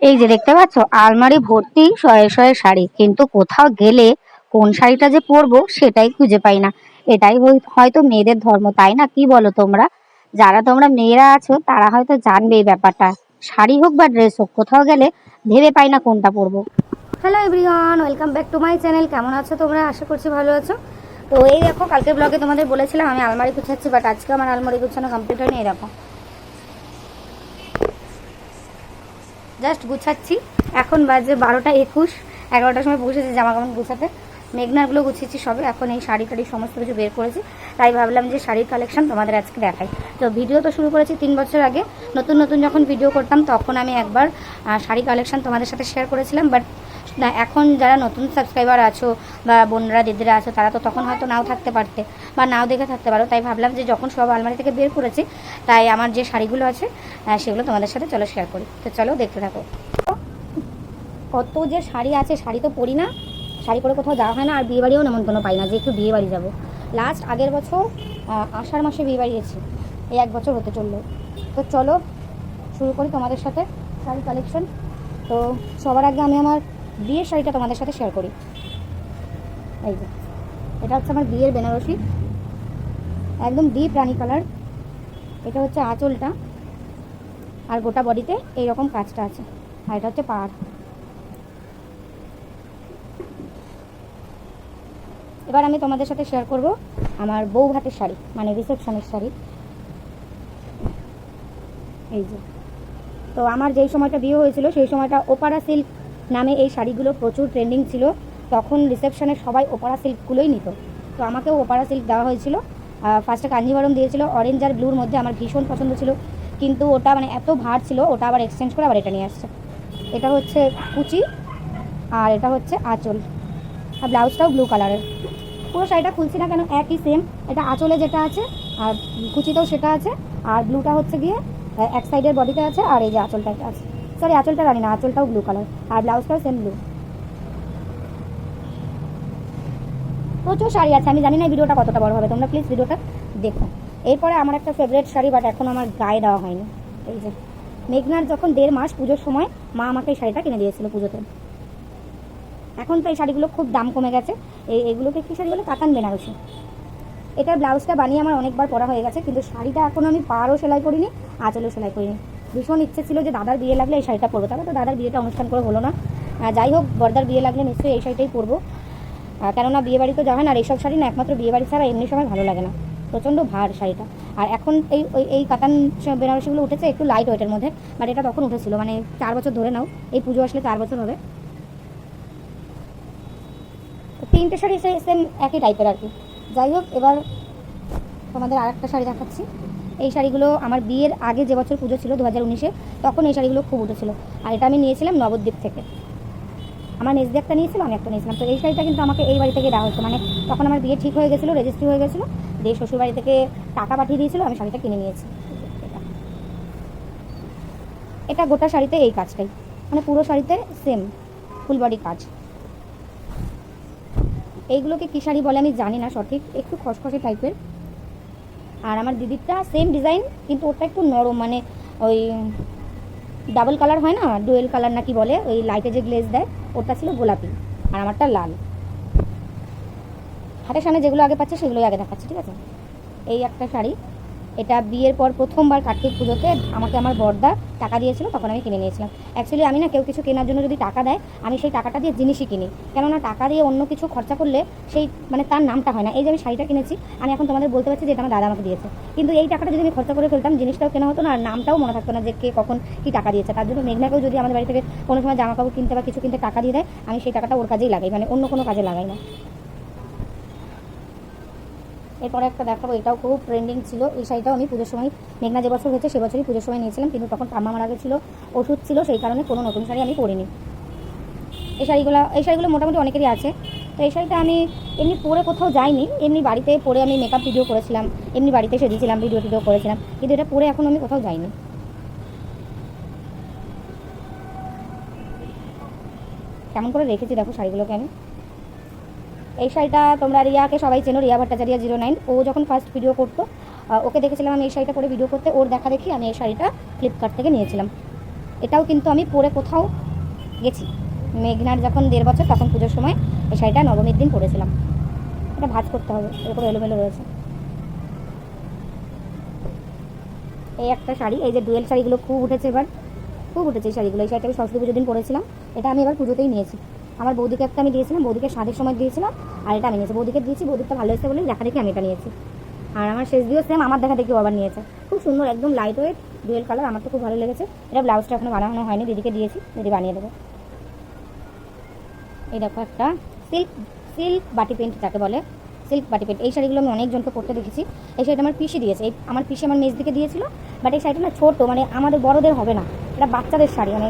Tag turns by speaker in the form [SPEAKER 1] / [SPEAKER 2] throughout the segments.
[SPEAKER 1] এই যে দেখতে পাচ্ছ, আলমারি ভর্তি শয়ে শয়ে শাড়ি। কিন্তু কোথাও গেলে কোন শাড়িটা যে পরবো সেটাই খুঁজে পাই না। এটাই হয়তো মেয়েদের ধর্ম, তাই না? কি বলো তোমরা? যারা তোমরা মেয়েরা আছো, তারা হয়তো জানবে এই ব্যাপারটা। শাড়ি হোক বা ড্রেস হোক, কোথাও গেলে ভেবে পাই না কোনটা পরবো। Hello everyone welcome back to my channel কেমন আছো তোমরা? আশা করছি ভালো আছো। তো এই দেখো, কালকের ব্লগে তোমাদের বলেছিলাম আমি আলমারি গুছাচ্ছি বাট আজকে আমার আলমারি গুছানো কমপ্লিট হয়নি দেখো। জাস্ট গুছাচ্ছি। এখন বাজে বারোটা একুশ, এগারোটার সময় বসেছি জামা কাপড় গুছাতে। মেঘনাগুলো গুছিয়েছি সবে, এখন এই শাড়ি টাড়ি সমস্ত কিছু বের করেছি। তাই ভাবলাম যে শাড়ির কালেকশন তোমাদের আজকে দেখাই। তো ভিডিও তো শুরু করেছি তিন বছর আগে। নতুন নতুন যখন ভিডিও করতাম, তখন আমি একবার শাড়ি কালেকশন তোমাদের সাথে শেয়ার করেছিলাম। বাট না এখন যারা নতুন সাবস্ক্রাইবার আছো বা বোনরা, দিদিরা আছো, তারা তো তখন হয়তো নাও থাকতে পারতে বা নাও দেখে থাকতে পারো। তাই ভাবলাম যে যখন সব আলমারি থেকে বের করেছি, তাই আমার যে শাড়িগুলো আছে সেগুলো তোমাদের সাথে চলো শেয়ার করি। তো চলো দেখতে থাকো। কত যে শাড়ি আছে, শাড়ি তো পরি না। শাড়ি পরে কোথাও যাওয়া হয় না, আর বিয়ে বাড়িও নেমন্তন্ন পাই না, যে একটু বিয়ে বাড়ি যাব। লাস্ট আগের বছর আষাঢ় মাসে বিয়ে বাড়ি গেছি। এই এক বছর হতে চলল। তো চলো, শুরু করি তোমাদের সাথে শাড়ি কালেকশন তো সবার আগে আমি আমার বিয়ের শাড়িটা তোমাদের সাথে শেয়ার করি। এই যে, এটা হচ্ছে আমার বিয়ের বেনারসি। একদম ডিপ রানি কালার এটা হচ্ছে আঁচলটা। আর গোটা বডিতে এইরকম কাজটা আছে। আর এটা হচ্ছে পাড় এবার আমি তোমাদের সাথে শেয়ার করব আমার বউ হাতের শাড়ি মানে রিসেপশনের শাড়ি। এই যে, তো আমার যেই সময়টা বিয়ে হয়েছিল, সেই সময়টা ওপারা সিল্ক নামে এই শাড়িগুলো প্রচুর ট্রেন্ডিং ছিল। তখন রিসেপশনে সবাই ওপারা সিল্কগুলোই নিত। তো আমাকেও ওপারা সিল্ক দেওয়া হয়েছিল। ফার্স্টে কাঞ্জিভারম দিয়েছিল। অরেঞ্জ আর ব্লুর মধ্যে আমার ভীষণ পছন্দ ছিল। কিন্তু ওটা মানে এত ভার ছিল, ওটা আবার এক্সচেঞ্জ করে আবার এটা নিয়ে আসছে। এটা হচ্ছে কুচি আর এটা হচ্ছে আঁচল। আর ব্লাউজটাও ব্লু কালারের পুরো শাড়িটা খুলছি না কেন, একই সেম এটা আঁচলে যেটা আছে, আর কুচিতেও সেটা আছে। আর ব্লুটা হচ্ছে গিয়ে এক সাইডের বডিতে আছে, আর এই যে আঁচলটা আছে। সরি আঁচলটা রানি না, আঁচলটাও ব্লু কালার আর ব্লাউজটাও সেম ব্লু প্রচুর শাড়ি আছে, আমি জানি না ভিডিওটা কতটা বড় হবে, তোমরা প্লিজ ভিডিওটা দেখো। এরপরে আমার একটা ফেভারিট শাড়ি বাট এখন আমার গায়ে দেওয়া হয়নি। এই যে, মেঘনার যখন দেড় মাস পুজোর সময়, মা আমাকে এই শাড়িটা কিনে দিয়েছিল পুজোতে। এখন তো এই শাড়িগুলো খুব দাম কমে গেছে। এই, এগুলোকে কি শাড়ি বলে? কাতান বেনারসি। এটার ব্লাউজটা বানিয়ে আমার অনেকবার পরা হয়ে গেছে, কিন্তু শাড়িটা এখন আমি পাড়ও সেলাই করিনি, আঁচলও সেলাই করিনি। ভীষণ ইচ্ছে ছিল যে দাদার বিয়ে লাগলে এই শাড়িটা পরবো। তবে তো দাদার বিয়েটা অনুষ্ঠান করে হলো না। যাই হোক, বর্দার বিয়ে লাগলে নিশ্চয়ই এই শাড়িটাই পরবো। কেননা বিয়ে বাড়ি তো হয় না, আর এইসব শাড়ি না, একমাত্র বিয়ে বাড়ি ছাড়া এমনি সময় ভালো লাগে না। প্রচণ্ড ভার শাড়িটা। আর এখন এই এই কাতান বেনারসিগুলো উঠেছে একটু লাইট ওয়েটের মধ্যে বাট এটা তখন উঠেছিল মানে চার বছর ধরে নাও, এই পুজো আসলে চার বছর হবে। তিনটে শাড়ি সেম একই টাইপের আর কি। যাই হোক, এবার তোমাদের আর একটা শাড়ি দেখাচ্ছি। এই শাড়িগুলো আমার বিয়ের আগে যে বছর পুজো ছিল দু হাজার উনিশে, তখন এই শাড়িগুলো খুব উঠেছিল। আর এটা আমি নিয়েছিলাম নবদ্বীপ থেকে। আমার মেজদি একটা নিয়েছিল, আমি একটা নিয়েছিলাম। তো এই শাড়িটা কিন্তু আমাকে এই বাড়ি থেকে দেওয়া হয়েছে। মানে তখন আমার বিয়ে ঠিক হয়ে গেছিল, রেজিস্ট্রি হয়ে গেছিল। দিয়ে শ্বশুর বাড়ি থেকে টাকা পাঠিয়ে দিয়েছিল, আমি শাড়িটা কিনে নিয়েছি। এটা গোটা শাড়িতে এই কাজটাই। মানে পুরো শাড়িতে সেম ফুল বডি কাজ। এইগুলোকে কী শাড়ি বলে আমি জানি না সঠিক, একটু খসখসে টাইপের আর আমার দিদিরটা সেম ডিজাইন কিন্তু ওটা একটু নরম মানে ওই ডাবল কালার হয় না ডুয়েল কালার নাকি বলে, ওই লাইটে যে গ্লেজ দেয় ওটা ছিল গোলাপি আর আমারটা লাল। হাটের সামনে যেগুলো আগে পাচ্ছে, সেগুলোই আগে দেখাচ্ছে, ঠিক আছে? এই একটা শাড়ি। এটা বিয়ের পর প্রথমবার কার্তিক পুজোতে আমাকে আমার বর্দা টাকা দিয়েছিল, তখন আমি কিনে নিয়েছিলাম। অ্যাকচুয়ালি আমি না কেউ কিছু কেনার জন্য যদি টাকা দেয়, আমি সেই টাকাটা দিয়ে জিনিসই কিনি। কেননা টাকা দিয়ে অন্য কিছু খরচা করলে সেই মানে তার নামটা হয় না। এই যে আমি শাড়িটা কিনেছি, আমি এখন তোমাদের বলতে পারছি যে এটা আমার দাদা আমাকে দিয়েছে। কিন্তু এই টাকাটা যদি আমি খরচা করে ফেলতাম, জিনিসটাও কেনা হতো না আর নামটাও মনে থাকতো না যে কে কখন কি টাকা দিয়েছে। তার জন্য মেঘনাকেও যদি আমাদের বাড়ি থেকে কোনো সময় জামা কাপড় কিনতে বা কিছু কিনতে টাকা দিয়ে দেয়, আমি সেই টাকাটা ওর কাজেই লাগাই মানে অন্য কোনো কাজে লাগাই না। এরপরে একটা দেখাবো, এটাও খুব ট্রেন্ডিং ছিল। এই শাড়িটাও আমি পুজোর সময়, মেঘনা যে বছর হয়েছে সে বছরই পুজোর সময় নিয়েছিলাম, কিন্তু তখন ঠাম্মা মারা গেছিল, ওষুধ ছিল, সেই কারণে কোনো নতুন শাড়ি আমি পরিনি। এই শাড়িগুলো এই শাড়িগুলো মোটামুটি অনেকেরই আছে। তো এই শাড়িটা আমি এমনি পরে কোথাও যাইনি, এমনি বাড়িতে পরে আমি মেকআপ ভিডিও করেছিলাম, এমনি বাড়িতে সেজেছিলাম ভিডিও টিডিও করেছিলাম, কিন্তু এটা পরে এখন আমি কোথাও যাইনি। কেমন করে রেখেছি দেখো শাড়িগুলোকে আমি। এই শাড়িটা তোমরা রিয়াকে সবাই চেনো, রিয়া ভট্টাচার্য জিরো নাইন। ও যখন ফার্স্ট ভিডিও করতো ওকে দেখেছিলাম আমি এই শাড়িটা পরে ভিডিও করতে, ওর দেখা দেখি আমি এই শাড়িটা ফ্লিপকার্ট থেকে নিয়েছিলাম। এটাও কিন্তু আমি পরে কোথাও গেছি। মেঘনার যখন দেড় বছর, তখন পুজোর সময় এই শাড়িটা নবমীর দিন পরেছিলাম। এটা ভাজ করতে হবে, এরকম এলোমেলো রয়েছে। এই একটা শাড়ি, এই যে ডুয়েল শাড়িগুলো খুব উঠেছে এবার। খুব উঠেছে এই শাড়িগুলো, এই শাড়িটা আমি সরস্বতী পুজোর দিন পরেছিলাম। এটা আমি এবার পুজোতেই নিয়েছি। আমার বৌদিকে একটা আমি দিয়েছিলাম, বৌদিকে স্বাদের সময় দিয়েছিলাম, আর এটা আমি নিয়েছি। বৌদিকে দিয়েছি, বৌদিরটা ভালো হয়েছে বলে দেখা দেখি আমি এটা নিয়েছি। আর আমার শেষ দিয়েও সেম আমার দেখা দেখি আবার নিয়েছে। খুব সুন্দর, একদম লাইট ওয়েট ডুয়েল কালার আমার তো খুব ভালো লেগেছে। এটা ব্লাউজটা এখনও বানানো হয়নি, দিদিকে দিয়েছি, দিদি বানিয়ে দেবো। এই দেখো একটা সিল্ক সিল্ক বাটি পেন্ট যাকে বলে সিল্ক বাটি পেন্ট এই শাড়িগুলো আমি অনেকজনকে পরতে দেখেছি। এই শাড়িটা আমার পিসি দিয়েছে। এই আমার পিসি আমার মেজ দিকে দিয়েছিল বাট এই শাড়িটা না ছোটো মানে আমাদের বড়দের হবে না। এটা বাচ্চাদের শাড়ি মানে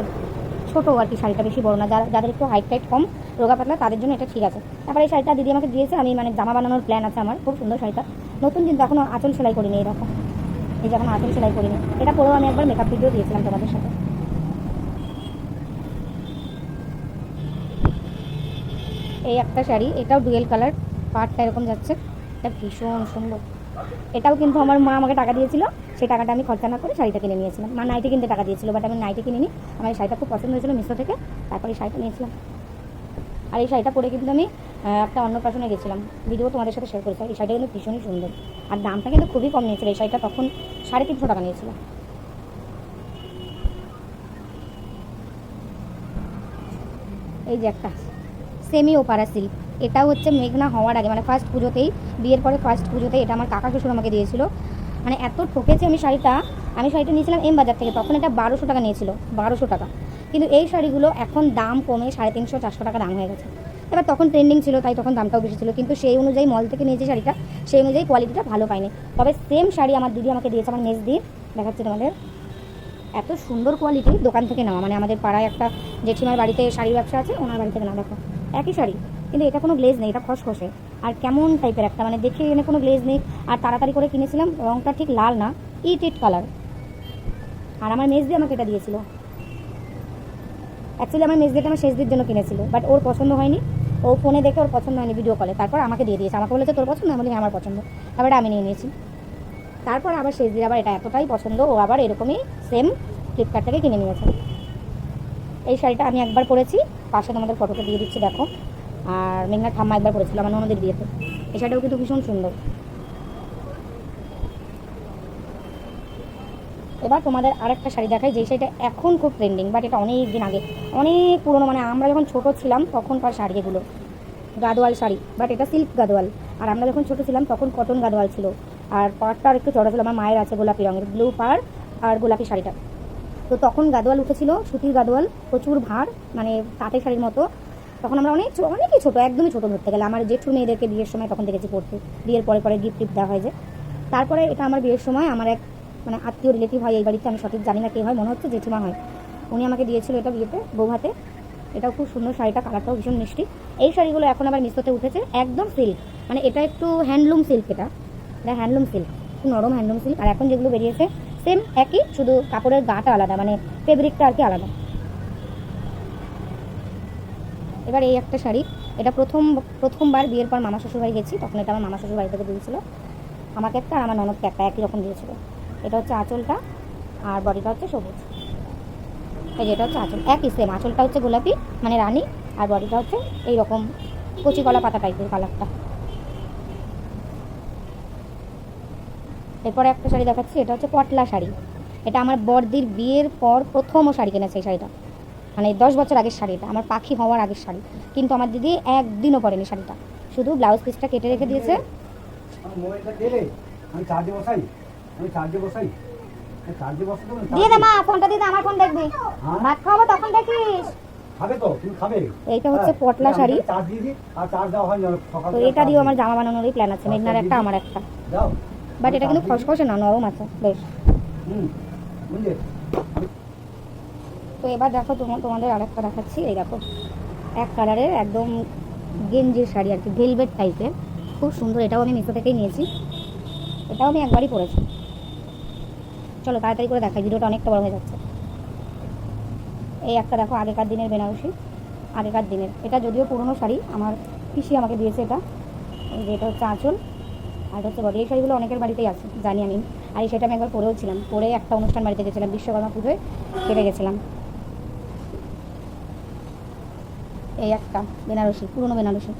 [SPEAKER 1] ছোটো আর কি শাড়িটা বেশি বড় না, যারা যাদের একটু হাইট টাইট কম রোগা পাতলা তাদের জন্য এটা ঠিক আছে। তারপরে এই শাড়িটা দিদি আমাকে দিয়েছে, আমি মানে জামা বানানোর প্ল্যান আছে আমার, খুব সুন্দর শাড়িটা। নতুন কিন্তু এখনও আঁচল সেলাই করিনি এরকম। এই যে এখন আঁচল সেলাই করিনি। এটা পরেও আমি একবার মেকআপ ভিডিও দিয়েছিলাম তোমাদের সাথে। এই একটা শাড়ি, এটাও ডুয়েল কালার পাটটা এরকম যাচ্ছে। এটা ভীষণ সুন্দর। এটাও কিন্তু আমার মা আমাকে টাকা দিয়েছিল। সেই টাকাটা আমি খরচা না করে শাড়িটা কিনে নিয়েছিলাম। মা নাইটি কিনতে টাকা দিয়েছিল বাট আমি নাইটি কিনে নিই আমার এই শাড়িটা খুব পছন্দ হয়েছিল মিশো থেকে, তারপরে এই শাড়িটা নিয়েছিলাম। আর এই শাড়িটা পরে কিন্তু আমি একটা অন্নপ্রাশনে গেছিলাম। ভিডিও তোমাদের সাথে শেয়ার করেছি এই শাড়িটা কিন্তু ভীষণই সুন্দর। আর দামটা কিন্তু খুবই কম নিয়েছিল, এই শাড়িটা তখন সাড়ে তিনশো টাকা নিয়েছিল। এই যে একটা সেমি ওপারা সিল্ক এটাও হচ্ছে মেঘনা হওয়ার আগে মানে ফার্স্ট পুজোতেই, বিয়ের পরে ফার্স্ট পুজোতেই এটা আমার কাকা শ্বশুর আমাকে দিয়েছিল। মানে এত ঠকেছে আমি শাড়িটা আমি শাড়িটা নিয়েছিলাম এম বাজার থেকে, তখন এটা বারোশো টাকা নিয়েছিল, বারোশো টাকা। কিন্তু এই শাড়িগুলো এখন দাম কমে সাড়ে তিনশো, চারশো টাকা দাম হয়ে গেছে। এবার তখন ট্রেন্ডিং ছিল, তাই তখন দামটাও বেশি ছিল, কিন্তু সেই অনুযায়ী মল থেকে নিয়েছি শাড়িটা, সেই অনুযায়ী কোয়ালিটিটা ভালো পাইনি। তবে সেম শাড়ি আমার দিদি আমাকে দিয়েছে, আমার মেজ দিয়ে দেখাচ্ছে তোমাদের। এত সুন্দর কোয়ালিটি দোকান থেকে নেওয়া মানে আমাদের পাড়ায় একটা জেঠিমার বাড়িতে শাড়ির ব্যবসা আছে, ওনার বাড়ি থেকে না দেখো। একই শাড়ি। কিন্তু এটা কোনো গ্লেজ নেই, এটা খসখসে। আর কেমন টাইপের একটা? মানে দেখে এনে কোনো গ্লেজ নেই। আর তাড়াতাড়ি করে কিনেছিলাম রঙটা ঠিক লাল না ইট ইট কালার আর আমার মেজ দিয়ে আমাকে এটা দিয়েছিল। অ্যাকচুয়ালি আমার মেজ দিয়েটা আমার শেষ দির জন্য কিনেছিল বাট ওর পছন্দ হয়নি। ও ফোনে দেখে ওর পছন্দ হয়নি ভিডিও কলে তারপর আমাকে দিয়ে দিয়েছে। আমাকে বলেছে, তোর পছন্দ? আমি বলি হ্যাঁ আমার পছন্দ। তারপরে আমি নিয়ে নিয়েছি। তারপর আবার শেষ দিয়ে আবার এটা এতটাই পছন্দ, ও আবার এরকমই সেম ফ্লিপকার্ট থেকে কিনে নিয়েছে। এই শাড়িটা আমি একবার পরেছি, পাশে তোমাদের ফটোটা দিয়ে দিচ্ছি, দেখো। আর মেঘনার ঠাম্মা একবার পরেছিল আমার ননদের বিয়েতে। এই শাড়িটাও কিন্তু ভীষণ সুন্দর। এবার তোমাদের আরেকটা শাড়ি দেখাই যে শাড়িটা এখন খুব ট্রেন্ডিং বাট এটা অনেক দিন আগে, অনেক পুরনো মানে আমরা যখন ছোট ছিলাম তখনকার শাড়ি এগুলো, গাদোয়াল শাড়ি বাট এটা সিল্ক গাদোয়াল। আর আমরা যখন ছোট ছিলাম, তখন কটন গাদোয়াল ছিল। আর পাড়টা আর একটু চড়া ছিল, আমার মায়ের আছে গোলাপি রঙের ব্লু পাড় আর গোলাপি শাড়িটা। তো তখন গাদোয়াল উঠেছিল, সুতির গাদোয়াল, প্রচুর ভাঁড় মানে তাঁতের শাড়ির মতো তখন আমরা অনেক অনেকই ছোটো, একদমই ছোটো ধরতে গেলে। আমার জেঠুর মেয়েদেরকে বিয়ের সময় তখন দেখেছি পড়তে। বিয়ের পরে পরে গিফট টিফট দেওয়া হয় যে। তারপরে এটা আমার বিয়ের সময় আমার এক মানে আত্মীয় রিলেটিভ হয় এই বাড়িতে, আমি সঠিক জানি না কে হয়, মনে হচ্ছে জেঠিমা হয়। উনি আমাকে দিয়েছিল এটা বিয়েতে, বৌভাতে। এটাও খুব সুন্দর শাড়িটা, কালারটাও ভীষণ মিষ্টি। এই শাড়িগুলো এখন আবার মিশোতে উঠেছে, একদম সিল্ক মানে এটা একটু হ্যান্ডলুম সিল্ক এটা। এটা হ্যান্ডলুম সিল্ক খুব নরম হ্যান্ডলুম সিল্ক আর এখন যেগুলো বেরিয়েছে সেম একই, শুধু কাপড়ের গাটা আলাদা মানে ফেব্রিকটা আর কি আলাদা। এবার এই একটা শাড়ি। এটা প্রথম, প্রথমবার বিয়ের পর মামা শ্বশুর বাড়ি গেছি, তখন এটা আমার মামা শ্বশুর বাড়ি থেকে দিয়েছিল। আমাকে একটা আর আমার ননদকে একটা, একই রকম দিয়েছিল। এটা হচ্ছে আঁচলটা, আর বডিটা হচ্ছে সবুজ। এই যে এটা হচ্ছে আঁচল, একই সেম আঁচলটা হচ্ছে গোলাপি মানে রানী, আর বডিটা হচ্ছে এই রকম কচি কলা পাতা টাইপের কালারটা এরপরে একটা শাড়ি দেখাচ্ছি, এটা হচ্ছে পটলা শাড়ি। এটা আমার বড়দির বিয়ের পর প্রথম শাড়ি কিনেছে এই শাড়িটা। মানে দশ বছর আগের শাড়িটা আমার পাখি হওয়ার আগের শাড়ি। কিন্তু আমার দিদি একদিনও পরেনি শাড়িটা। শুধু ব্লাউজ পিসটা কেটে রেখে দিয়েছে। দিয়ে দে মা ফোনটা দিয়ে আমার ফোন দেখবি।
[SPEAKER 2] হ্যাঁ?
[SPEAKER 1] ভাত তখন দেখিস।
[SPEAKER 2] খাবে তো তুমি খাবে।
[SPEAKER 1] এইটা হচ্ছে
[SPEAKER 2] হ্যাঁ,
[SPEAKER 1] পটলা শাড়ি।
[SPEAKER 2] চার্জ দিয়ে আর চার্জ দেওয়া হয় সকাল
[SPEAKER 1] তো এটা আমার জামা বানানোরই প্ল্যান আছে। মেঘনার একটা আমার একটা।
[SPEAKER 2] দাও
[SPEAKER 1] বাট এটা কিন্তু খসখসে না নরম আছে বেশ।
[SPEAKER 2] হুম বুঝলে?
[SPEAKER 1] তো এবার দেখো তোমা- তোমাদের আরেকটা দেখাচ্ছি। এই দেখো, এক কালারের একদম গেঞ্জির শাড়ি আর কি ভেলভেট টাইপের খুব সুন্দর, এটাও আমি মিশো থেকেই নিয়েছি। এটাও আমি একবারই পরেছি। চলো তাড়াতাড়ি করে দেখাই, ভিডিওটা অনেকটা বড় হয়ে যাচ্ছে। এই একটা দেখো, আগেকার দিনের বেনারসি, আগেকার দিনের। এটা যদিও পুরনো শাড়ি, আমার পিসি আমাকে দিয়েছে এটা। এই যে এটা হচ্ছে আঁচল, আর হচ্ছে বডি এই শাড়িগুলো অনেকের বাড়িতেই আছে, জানি আমি। আর এই সেটা আমি একবার পরেও ছিলাম। পরে একটা অনুষ্ঠান বাড়িতে গেছিলাম, বিশ্বকর্মা পুজোয় কেটে গেছিলাম। এই একটা বেনারসি, পুরনো বেনারসি।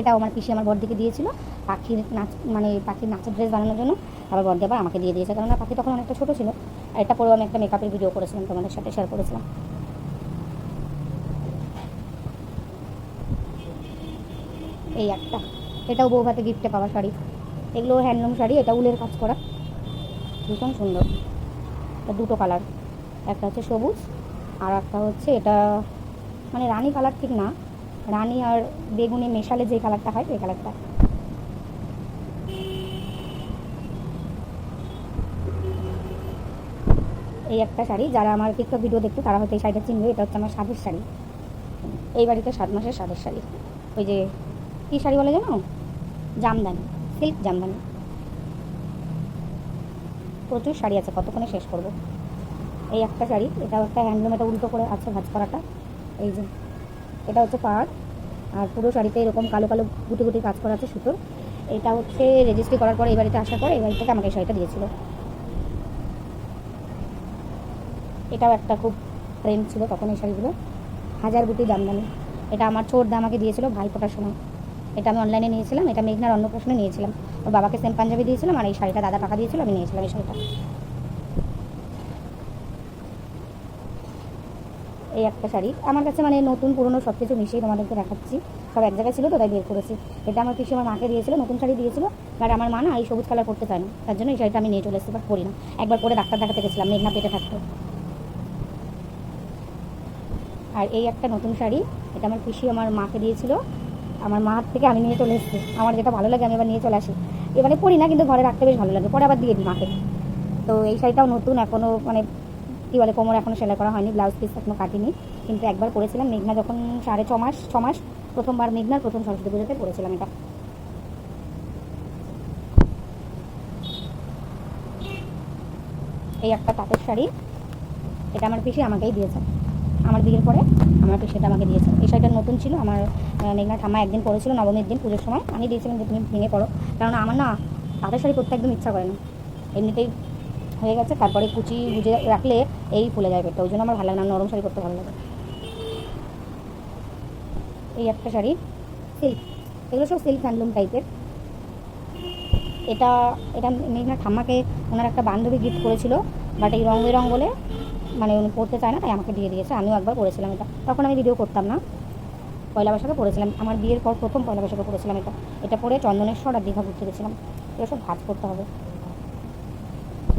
[SPEAKER 1] এটাও আমার পিসি আমার বড়দিকে দিয়েছিল। পাখির নাচ মানে পাখির নাচের ড্রেস বানানোর জন্য। আবার বড়দি আবার আমাকে দিয়ে দিয়েছে কারণ পাখি তখন অনেকটা ছোটো ছিল। আর এটা পরেও আমি একটা মেকআপের ভিডিও করেছিলাম, তোমাদের সাথে শেয়ার করেছিলাম। এই একটা। এটাও বউ ভাতে গিফটে পাওয়া শাড়ি। এগুলো হ্যান্ডলুম শাড়ি, এটা উলের কাজ করা। ভীষণ সুন্দর। দুটো কালার একটা হচ্ছে সবুজ, আর একটা হচ্ছে এটা মানে রানী কালার ঠিক না। রানী আর বেগুনি মেশালে যে কালারটা হয়, সেই কালারটা এই একটা শাড়ি, যারা আমার টিকটক ভিডিও দেখতো, তারা হয়তো এই শাড়িটা চিনবে, এটা হচ্ছে আমার স্বাদের শাড়ি। এই বাড়িতে সাত মাসের স্বাদের শাড়ি। ওই যে, কী শাড়ি বলে জানো? জামদানি সিল্ক জামদানি। প্রচুর শাড়ি আছে, কতক্ষণে শেষ করব? এই একটা শাড়ি, এটাও একটা হ্যান্ডলুম এটা উল্টো করে আছে ভাজ করাটা। এই যে, এটা হচ্ছে পাড় আর পুরো শাড়িতে এরকম কালো কালো গুটি গুটি কাজ করা আছে সুতোর এটা হচ্ছে রেজিস্ট্রি করার পরে এই বাড়িতে আসার পরে এই বাড়ি থেকে আমাকে শাড়িটা দিয়েছিল। এটাও একটা খুব প্রেম ছিল তখন এই শাড়িগুলো। হাজার গুটি জামদানি এটা আমার ছোট দা আমাকে দিয়েছিল ভাই ফোটার সময়। এটা আমি অনলাইনে নিয়েছিলাম, এটা মেঘনার অন্নপ্রাশনে নিয়েছিলাম। ওর বাবাকে সেম পাঞ্জাবি দিয়েছিলাম আর এই শাড়িটা দাদা টাকা দিয়েছিল, আমি নিয়েছিলাম এই শাড়িটা। এই একটা শাড়ি। আমার কাছে মানে নতুন, পুরনো সব কিছু মিশিয়ে তোমাদেরকে দেখাচ্ছি। সব এক জায়গায় ছিল তো, তাই বের করেছি। এটা আমার পিসি আমার মাকে দিয়েছিল, নতুন শাড়ি দিয়েছিল। বাট আমার মা না এই সবুজ কালার করতে চায় না। তার জন্য এই শাড়িটা আমি নিয়ে চলে এসেছি বা পরি না। একবার পরে ডাক্তার দেখাতে গেছিলাম, মেঘনা পেটে থাকতো। আর এই একটা নতুন শাড়ি, এটা আমার পিসি আমার মাকে দিয়েছিল। আমার মা হাত থেকে আমি নিয়ে চলে এসেছি। আমার যেটা ভালো লাগে, আমি এবার নিয়ে চলে আসি। এবারে পরি না, কিন্তু ঘরে রাখতে বেশ ভালো লাগে। পরে আবার দিয়ে দিই মাকে। তো এই শাড়িটাও নতুন এখনও মানে কী বলে কোমর এখনও সেলাই করা হয়নি ব্লাউজ পিস এখনও কাটিনি। কিন্তু একবার পরেছিলাম মেঘনা যখন সাড়ে ছ মাস ছ মাস, প্রথমবার মেঘনার, প্রথম সরস্বতী পুজোতে পরেছিলাম এটা। এই একটা তাঁতের শাড়ি, এটা আমার পিসি আমাকেই দিয়েছে। আমার বিয়ের পরে আমার পিসিটা আমাকে দিয়েছে। এই শাড়িটা নতুন ছিল, আমার মেঘনা ঠাম্মা একদিন পরেছিল নবমীর দিন পুজোর সময়। আমি দিয়েছিলাম যে তুমি ভেঙে পড়ো। কারণ আমার না, তাঁতের শাড়ি পরতে একদম ইচ্ছা করে না। এমনিতেই হয়ে গেছে, তারপরে কুচি বুঝে রাখলে এই ফুলে যায় পেটটা। ওই জন্য আমার ভালো লাগে না, নরম শাড়ি পরতে ভালো লাগে। এই একটা শাড়ি, সিল্ক। এগুলো সব সিল্ক হ্যান্ডলুম টাইপের এটা এটা মেঘনা ঠাম্মাকে ওনার একটা বান্ধবী গিফট করেছিল বাট এই রং বেরং বলে মানে উনি পড়তে চায় না, তাই আমাকে দিয়ে দিয়েছে। আমিও একবার পড়েছিলাম এটা। তখন আমি ভিডিও করতাম না। পয়লা বৈশাখে পড়েছিলাম আমার বিয়ের পর প্রথম পয়লা বৈশাখে পড়েছিলাম এটা। এটা পরে চন্দনেশ্বর আর দীঘা ঘুরতে গেছিলাম। এগুলো সব ভাজ করতে হবে।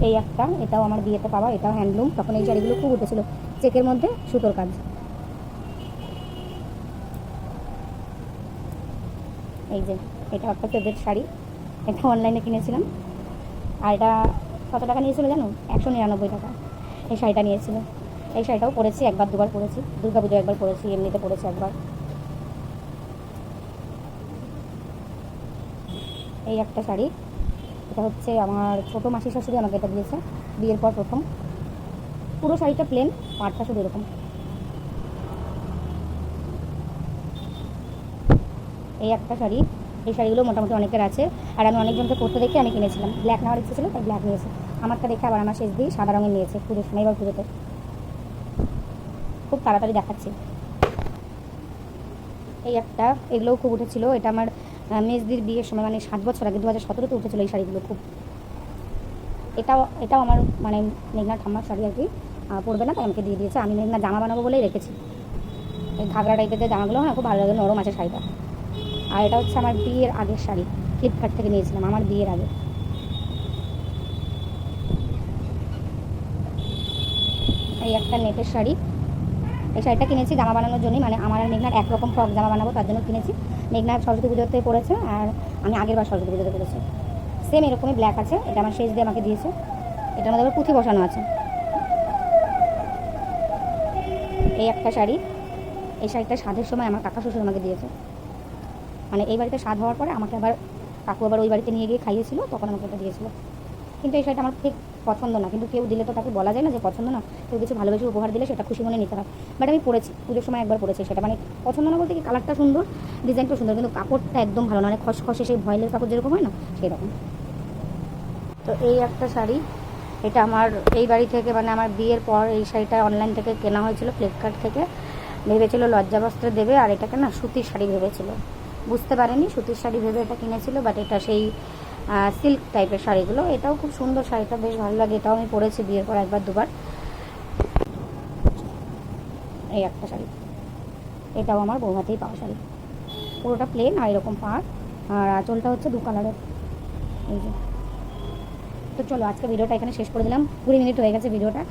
[SPEAKER 1] এই একটা, এটাও আমার বিয়েতে পাওয়া, এটাও হ্যান্ডলুম তখন এই শাড়িগুলো খুব উঠেছিল। চেকের মধ্যে সুতোর কাজ। এই যে, এটা একটা ফেভারিট শাড়ি, এটা অনলাইনে কিনেছিলাম। আর এটা কত টাকা নিয়েছিল জানো? একশো নিরানব্বই টাকা। এই শাড়িটা নিয়েছিল। এই শাড়িটাও পরেছি, একবার, দুবার পরেছি। দুর্গা পুজো একবার পরেছি, এমনিতে পরেছি একবার। এই একটা শাড়ি। এটা হচ্ছে আমার ছোটো মাসি শাশুড়ি আমাকে এটা দিয়েছে, বিয়ের পর প্রথম। পুরো শাড়িটা প্লেন পাটটা শুধু এরকম। এই একটা শাড়ি, এই শাড়িগুলো মোটামুটি অনেকের আছে, আর আমি অনেকজনকে পরতে দেখে আমি কিনেছিলাম। ব্ল্যাক নেওয়ার ইচ্ছে ছিল, তাই ব্ল্যাক নিয়েছি। আমারটা দেখে আবার আমার শেষ দিয়ে সাদা রঙের নিয়েছে, পুজোর সময় পুজোতে। খুব তাড়াতাড়ি দেখাচ্ছি। এই একটা, এগুলোও খুব উঠেছিল, এটা আমার মেজদির বিয়ের সময় মানে সাত বছর আগে দু হাজার সতেরোতে উঠেছিল এই শাড়িগুলো খুব। এটাও এটাও আমার মানে মেঘনা ঠাম্মার শাড়ি আর কি। পরবে না, তাই আমাকে দিয়ে দিয়েছে। আমি মেঘনা জামা বানাবো বলেই রেখেছি। এই ঘাগরা টাইপের যে জামাগুলো, হয়, খুব ভালো লাগে, নরম আছে শাড়িটা। আর এটা হচ্ছে আমার বিয়ের আগের শাড়ি ফ্লিপকার্ট থেকে নিয়েছিলাম, আমার বিয়ের আগে। এই একটা নেটের শাড়ি। এই শাড়িটা কিনেছি জামা বানানোর জন্যই মানে আমার আর মেঘনার একরকম ফ্রক জামা বানাবো, তার জন্য কিনেছি। মেঘনার সরস্বতী পুজোতে পড়েছে আর আমি আগের বার সরস্বতী পুজোতে পড়েছি। সেম এরকমই ব্ল্যাক আছে, এটা আমার শেষ দিয়ে আমাকে দিয়েছে। এটার মধ্যে আবার পুঁথি বসানো আছে। এই একটা শাড়ি, এই শাড়িটা সাধের সময় আমার কাকা শ্বশুর আমাকে দিয়েছে। মানে এই বাড়িতে স্বাদ হওয়ার পরে আমাকে আবার কাকু আবার ওই বাড়িতে নিয়ে গিয়ে খাইয়েছিল, তখন আমাকে এটা দিয়েছিল। কিন্তু এই শাড়িটা আমার ঠিক পছন্দ না। কিন্তু কেউ দিলে তো তাকে বলা যায় না যে পছন্দ না। কেউ কিছু ভালোবেসে উপহার দিলে সেটা খুশি মনে নিতে হয়। বাট আমি পড়েছি, পুজোর সময় একবার পড়েছি সেটা। মানে পছন্দ না বলতে কি কালারটা সুন্দর ডিজাইনটা সুন্দর, কিন্তু কাপড়টা একদম ভালো না। মানে খসখসে সেই ভয়েলের কাপড় যেরকম হয় না সেই রকম তো এই একটা শাড়ি, এটা আমার এই বাড়ি থেকে মানে আমার বিয়ের পর এই শাড়িটা অনলাইন থেকে কেনা হয়েছিল ফ্লিপকার্ট থেকে। ভেবেছিল লজ্জাবস্ত্র দেবে, আর এটাকে না সুতির শাড়ি ভেবেছিল। বুঝতে পারেনি সুতির শাড়ি ভেবে এটা কিনেছিল বাট এটা সেই সিল্ক টাইপের শাড়িগুলো। এটাও খুব সুন্দর শাড়িটা, বেশ ভালো লাগে। এটাও আমি পরেছি বিয়ের পর একবার, দুবার। এই একটা শাড়ি। এটাও আমার বৌভাতেই পাওয়া শাড়ি। পুরোটা প্লেন আর এরকম পাড় আর আঁচলটা হচ্ছে দু কালারের এই যে। তো চলো, আজকে ভিডিওটা এখানে শেষ করে দিলাম। কুড়ি মিনিট হয়ে গেছে ভিডিওটা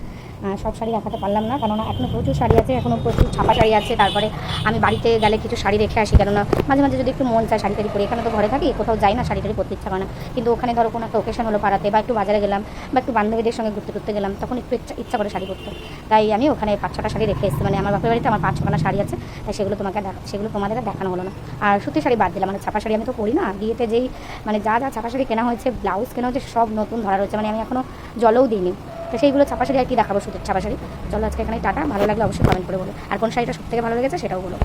[SPEAKER 1] সব শাড়ি দেখাতে পারলাম না। কেননা এখনও প্রচুর শাড়ি আছে এখনও প্রচুর ছাপা শাড়ি আছে। তারপরে আমি বাড়িতে গেলে কিছু শাড়ি রেখে আসি, কেননা মাঝে মাঝে যদি একটু মন চায় শাড়ি টাড়ি পরে। এখানে তো ঘরে থাকি, কোথাও যাই না শাড়ি টাড়ি পরতে ইচ্ছা করে না। কিন্তু ওখানে ধরো কোনো একটা ওকেশন হলো পাড়াতে, বা একটু বাজারে গেলাম, বা একটু বান্ধবীদের সঙ্গে ঘুরতে ঘুরতে গেলাম, তখন একটু ইচ্ছা করে শাড়ি পরতে। তাই আমি ওখানে পাঁচ ছটা শাড়ি রেখে এসেছি। মানে আমার বাপের বাড়িতে আমার পাঁচ ছখানা শাড়ি আছে, তাই সেগুলো তোমাকে সেগুলো তোমাদের দেখানো হলো না। আর সুতি শাড়ি বাদ দিলাম মানে ছাপা শাড়ি আমি তো পরি না। বিয়েতে যেই মানে যা যা ছাপা শাড়ি কেনা হয়েছে, ব্লাউজ কেনা হয়েছে, সব নতুন ধরা রয়েছে। মানে আমি এখনও জলও দিইনি। তো সেইগুলো ছাপা শাড়ি আর কি দেখাবো সুতির ছাপা শাড়ি চলো আজকে এখানে টাটা। ভালো লাগলে অবশ্যই কমেন্ট করে বলো। আর কোন শাড়িটা সব থেকে ভালো লেগেছে সেটাও বলো।